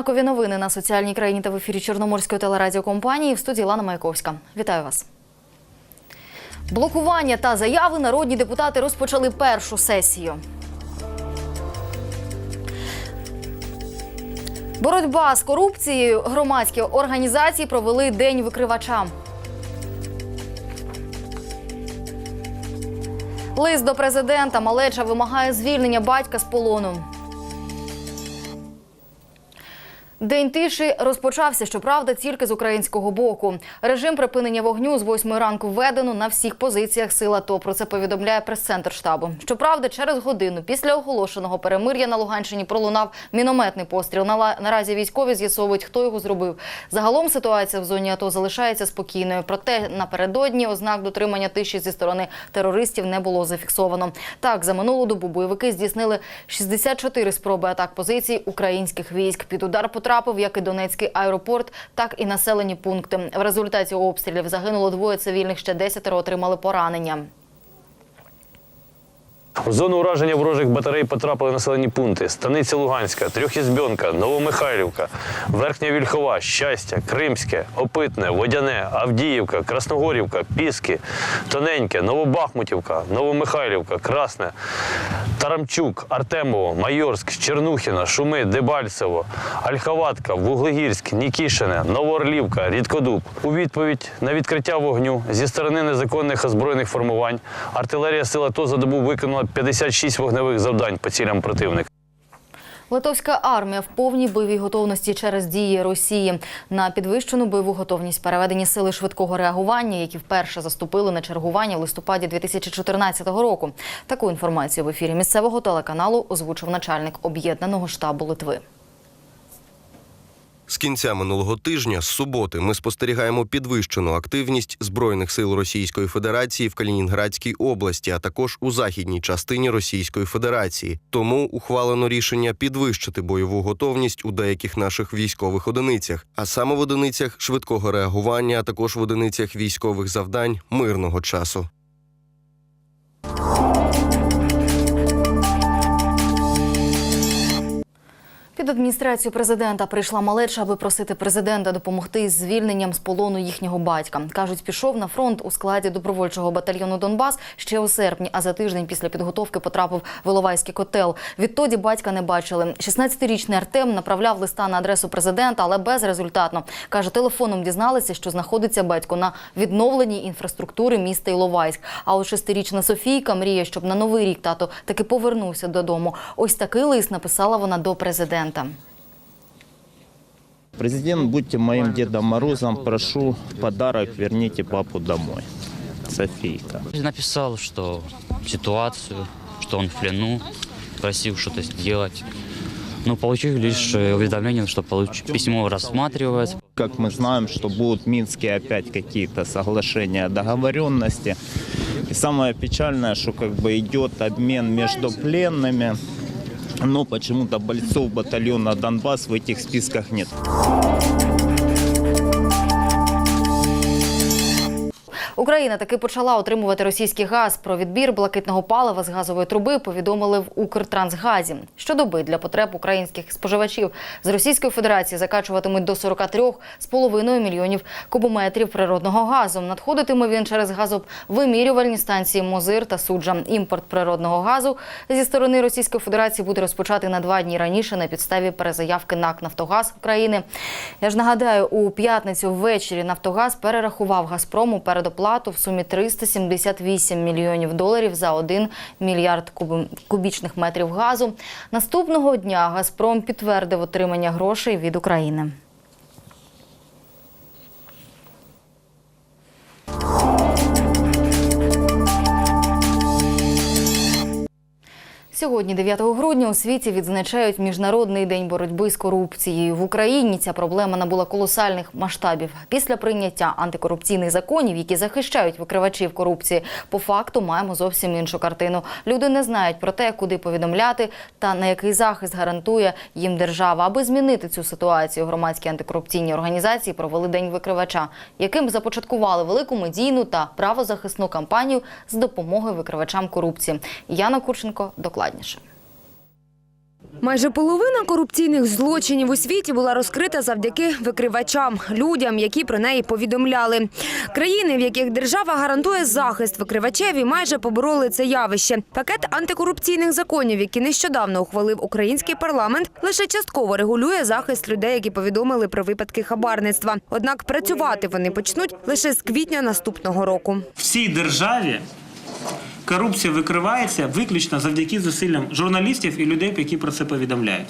Знакові новини на соціальній країні та в ефірі Чорноморської телерадіокомпанії в студії Лана Маяковська. Вітаю вас. Блокування та заяви народні депутати розпочали першу сесію. Боротьба з корупцією громадські організації провели день викривача. Лист до президента Малеча вимагає звільнення батька з полону. День тиші розпочався, щоправда, тільки з українського боку. Режим припинення вогню з 8 ранку введено на всіх позиціях сил АТО. Про це повідомляє прес-центр штабу. Щоправда, через годину після оголошеного перемир'я на Луганщині пролунав мінометний постріл. Наразі військові з'ясовують, хто його зробив. Загалом ситуація в зоні АТО залишається спокійною. Проте напередодні ознак дотримання тиші зі сторони терористів не було зафіксовано. Так, за минулу добу бойовики здійснили 64 спроби атак позицій українських військ. Під удар потрапив як і Донецький аеропорт, так і населені пункти. В результаті обстрілів загинуло двоє цивільних, ще десятеро отримали поранення. У зону ураження ворожих батарей потрапили населені пункти: Станиця Луганська, Трьохізбьонка, Новомихайлівка, Верхня Вільхова, Щастя, Кримське, Опитне, Водяне, Авдіївка, Красногорівка, Піски, Тоненьке, Новобахмутівка, Новомихайлівка, Красне, Тарамчук, Артемово, Майорськ, Чернухіна, Шуми, Дебальцево, Ольховатка, Вуглегірськ, Нікішине, Новоорлівка, Рідкодуб. У відповідь на відкриття вогню зі сторони незаконних озброєних формувань артилерія сил АТО за добу виконала 56 вогневих завдань по цілям противника. Литовська армія в повній бойовій готовності через дії Росії на підвищену бойову готовність переведені сили швидкого реагування, які вперше заступили на чергування в листопаді 2014 року. Таку інформацію в ефірі місцевого телеканалу озвучив начальник об'єднаного штабу Литви. З кінця минулого тижня, з суботи, ми спостерігаємо підвищену активність збройних сил Російської Федерації в Калінінградській області, а також у західній частині Російської Федерації. Тому ухвалено рішення підвищити бойову готовність у деяких наших військових одиницях, а саме в одиницях швидкого реагування, а також в одиницях військових завдань мирного часу. Під адміністрацію президента прийшла малеча, аби просити президента допомогти із звільненням з полону їхнього батька. кажуть, пішов на фронт у складі добровольчого батальйону Донбас ще у серпні. А за тиждень після підготовки потрапив в Іловайський котел. Відтоді батька не бачили. 16-річний Артем направляв листа на адресу президента, але безрезультатно. каже, телефоном дізналися, що знаходиться батько на відновленій інфраструктури міста Іловайськ. А от шестирічна Софійка мріє, щоб на новий рік тато таки повернувся додому. Ось такий лист написала вона до президента. Президент, будьте моим Дедом Морозом, прошу подарок, верните папу домой. Софийка. Написал, что ситуацию, что он в плену, просил что-то сделать. Но получил лишь э, уведомление, что получ... письмо рассматривается. Как мы знаем, что будут Минские опять какие-то соглашения, договоренности. И самое печальное, что как бы идет обмен между пленными, но почему-то бойцов батальона Донбасс в этих списках нет. Україна таки почала отримувати російський газ. Про відбір блакитного палива з газової труби повідомили в Укртрансгазі. Щодоби для потреб українських споживачів з Російської Федерації закачуватимуть до 43,5 мільйонів кубометрів природного газу. Надходитиме він через газовимірювальні станції Мозир та Суджа. Імпорт природного газу зі сторони Російської Федерації буде розпочати на два дні раніше на підставі перезаявки НАК Нафтогаз України. Я ж нагадаю, у п'ятницю ввечері Нафтогаз перерахував Газпрому передоплату в сумі 378 мільйонів доларів за 1 мільярд кубічних метрів газу. Наступного дня Газпром підтвердив отримання грошей від України. Сьогодні, 9 грудня, у світі відзначають міжнародний день боротьби з корупцією. В Україні ця проблема набула колосальних масштабів. Після прийняття антикорупційних законів, які захищають викривачів корупції, по факту маємо зовсім іншу картину. Люди не знають про те, куди повідомляти та на який захист гарантує їм держава. Аби змінити цю ситуацію, громадські антикорупційні організації провели день викривача, яким започаткували велику медійну та правозахисну кампанію з допомоги викривачам корупції. Яна Курченко докладніше. Майже половина корупційних злочинів у світі була розкрита завдяки викривачам, людям, які про неї повідомляли. Країни, в яких держава гарантує захист викривачеві, майже побороли це явище. Пакет антикорупційних законів, які нещодавно ухвалив український парламент, лише частково регулює захист людей, які повідомили про випадки хабарництва. Однак працювати вони почнуть лише з квітня наступного року. В цій державі корупція викривається виключно завдяки зусиллям журналістів і людей, які про це повідомляють.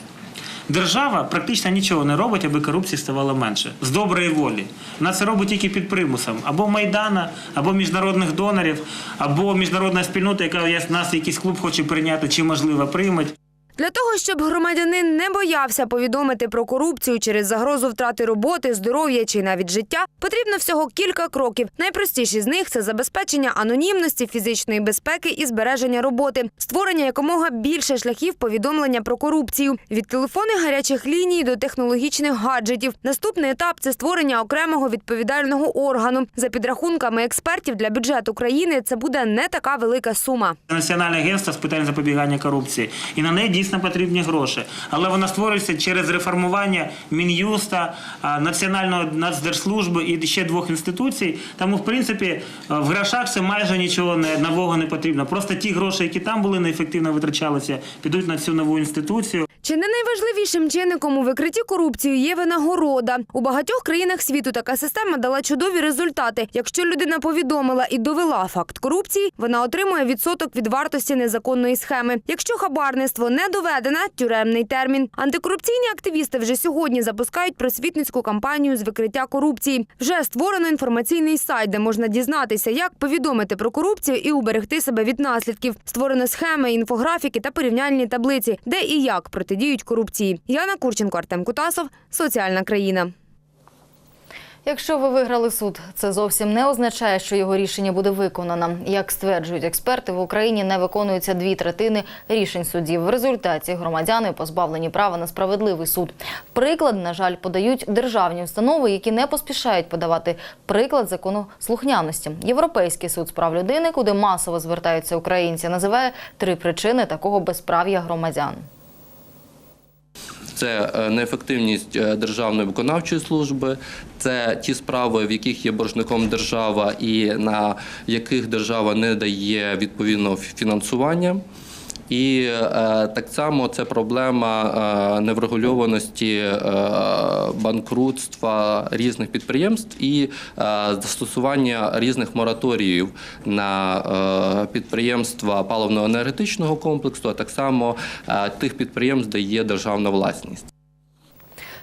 Держава практично нічого не робить, аби корупції ставало менше з доброї волі. Вона це робить тільки під примусом або майдана, або міжнародних донорів, або міжнародна спільнота, яка нас якийсь клуб хоче прийняти чи можливо прийметь. Для того, щоб громадянин не боявся повідомити про корупцію через загрозу втрати роботи, здоров'я чи навіть життя, потрібно всього кілька кроків. Найпростіші з них це забезпечення анонімності, фізичної безпеки і збереження роботи, створення якомога більше шляхів повідомлення про корупцію від телефонних гарячих ліній до технологічних гаджетів. Наступний етап це створення окремого відповідального органу. За підрахунками експертів для бюджету країни, це буде не така велика сума. Національне агентство з питань запобігання корупції, і на неї потрібні гроші. Але вона створюється через реформування Мін'юста, а, Національної нацдержслужби і ще двох інституцій. Тому, в принципі, в грошах це майже нічого нового не потрібно. Просто ті гроші, які там були неефективно витрачалися, підуть на цю нову інституцію. Чи не найважливішим чинником у викритті корупції є винагорода? У багатьох країнах світу така система дала чудові результати. Якщо людина повідомила і довела факт корупції, вона отримує відсоток від вартості незаконної схеми. Якщо хабарництво не доведене, тюремний термін. Антикорупційні активісти вже сьогодні запускають просвітницьку кампанію з викриття корупції. Вже створено інформаційний сайт, де можна дізнатися, як повідомити про корупцію і уберегти себе від наслідків. Створено схеми, інфографіки та порівняльні таблиці, де і як протидіють корупції. Яна Курченко, Артем Кутасов, соціальна країна. Якщо ви виграли суд, це зовсім не означає, що його рішення буде виконано. Як стверджують експерти, в Україні не виконуються дві третини рішень судів. В результаті громадяни позбавлені права на справедливий суд. Приклад, на жаль, подають державні установи, які не поспішають подавати приклад законослухняності. Європейський суд з прав людини, куди масово звертаються українці, називає три причини такого безправ'я громадян. Це е, неефективність е, державної виконавчої служби, це ті справи, в яких є боржником держава і на яких держава не дає відповідного фінансування. І е, так само це проблема е, неврегульованості е, банкрутства різних підприємств і застосування різних мораторіїв на підприємства паливно-енергетичного комплексу, а так само тих підприємств, де є державна власність.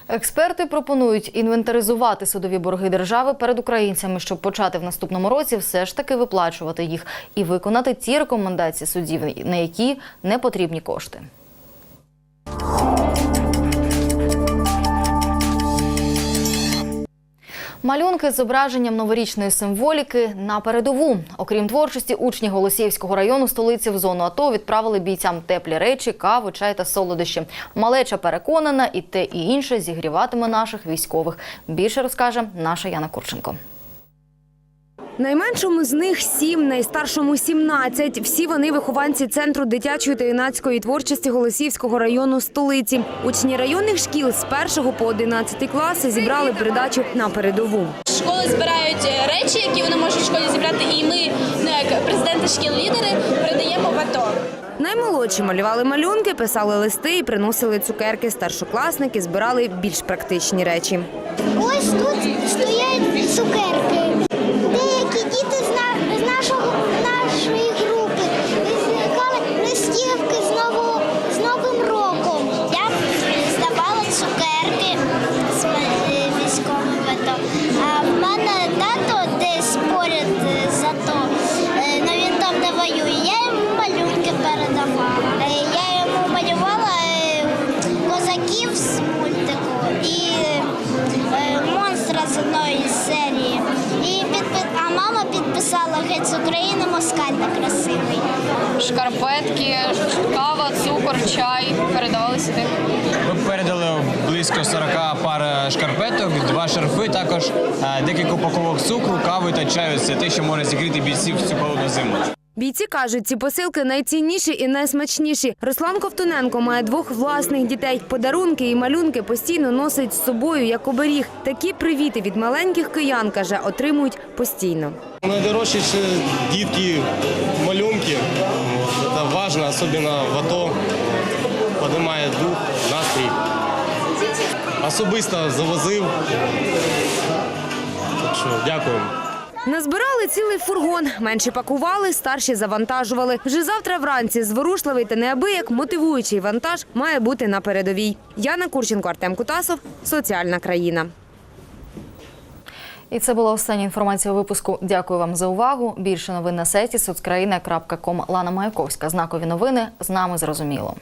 Експерти пропонують інвентаризувати судові борги держави перед українцями, щоб почати в наступному році все ж таки виплачувати їх і виконати ті рекомендації судів, на які не потрібні кошти. Малюнки з зображенням новорічної символіки на передову. Окрім творчості, учні Голосіївського району столиці в зону АТО відправили бійцям теплі речі, каву, чай та солодощі. Малеча переконана, і те, і інше зігріватиме наших військових. Більше розкаже наша Яна Курченко. Найменшому з них сім, найстаршому 17. Всі вони вихованці центру дитячої та юнацької творчості Голосіївського району столиці. Учні районних шкіл з 1 по 11 класи зібрали передачу на передову. Школи збирають е, речі, які вони можуть в школі зібрати, і ми, ну як президенти шкіл лідери, передаємо в АТО. Наймолодші малювали малюнки, писали листи і приносили цукерки. Старшокласники збирали більш практичні речі. Ось тут стоять цукерки. Підписала геть з України москаль красивий. Шкарпетки, кава, цукор, чай передавали сюди. Ми передали близько 40 пар шкарпеток, два шарфи, також е, декілька упаковок цукру, кави та чаю. Це те, що може зігріти бійців в цю холодну зиму. Бійці кажуть, ці посилки найцінніші і найсмачніші. Руслан Ковтуненко має двох власних дітей. Подарунки і малюнки постійно носить з собою як оберіг. Такі привіти від маленьких киян, каже, отримують постійно. Найдорожче ще дітки, малюнки. Це важливо, особливо в АТО. Піднімає дух, настрій. Особисто завозив. Дякуємо. Назбирали цілий фургон. Менші пакували, старші завантажували. Вже завтра вранці зворушливий та неабияк мотивуючий вантаж має бути на передовій. Яна Курченко, Артем Кутасов. Соціальна країна. І це була остання інформація у випуску. Дякую вам за увагу. Більше новин на сайті соцкраїна.ком. Лана Маяковська. Знакові новини з нами зрозуміло.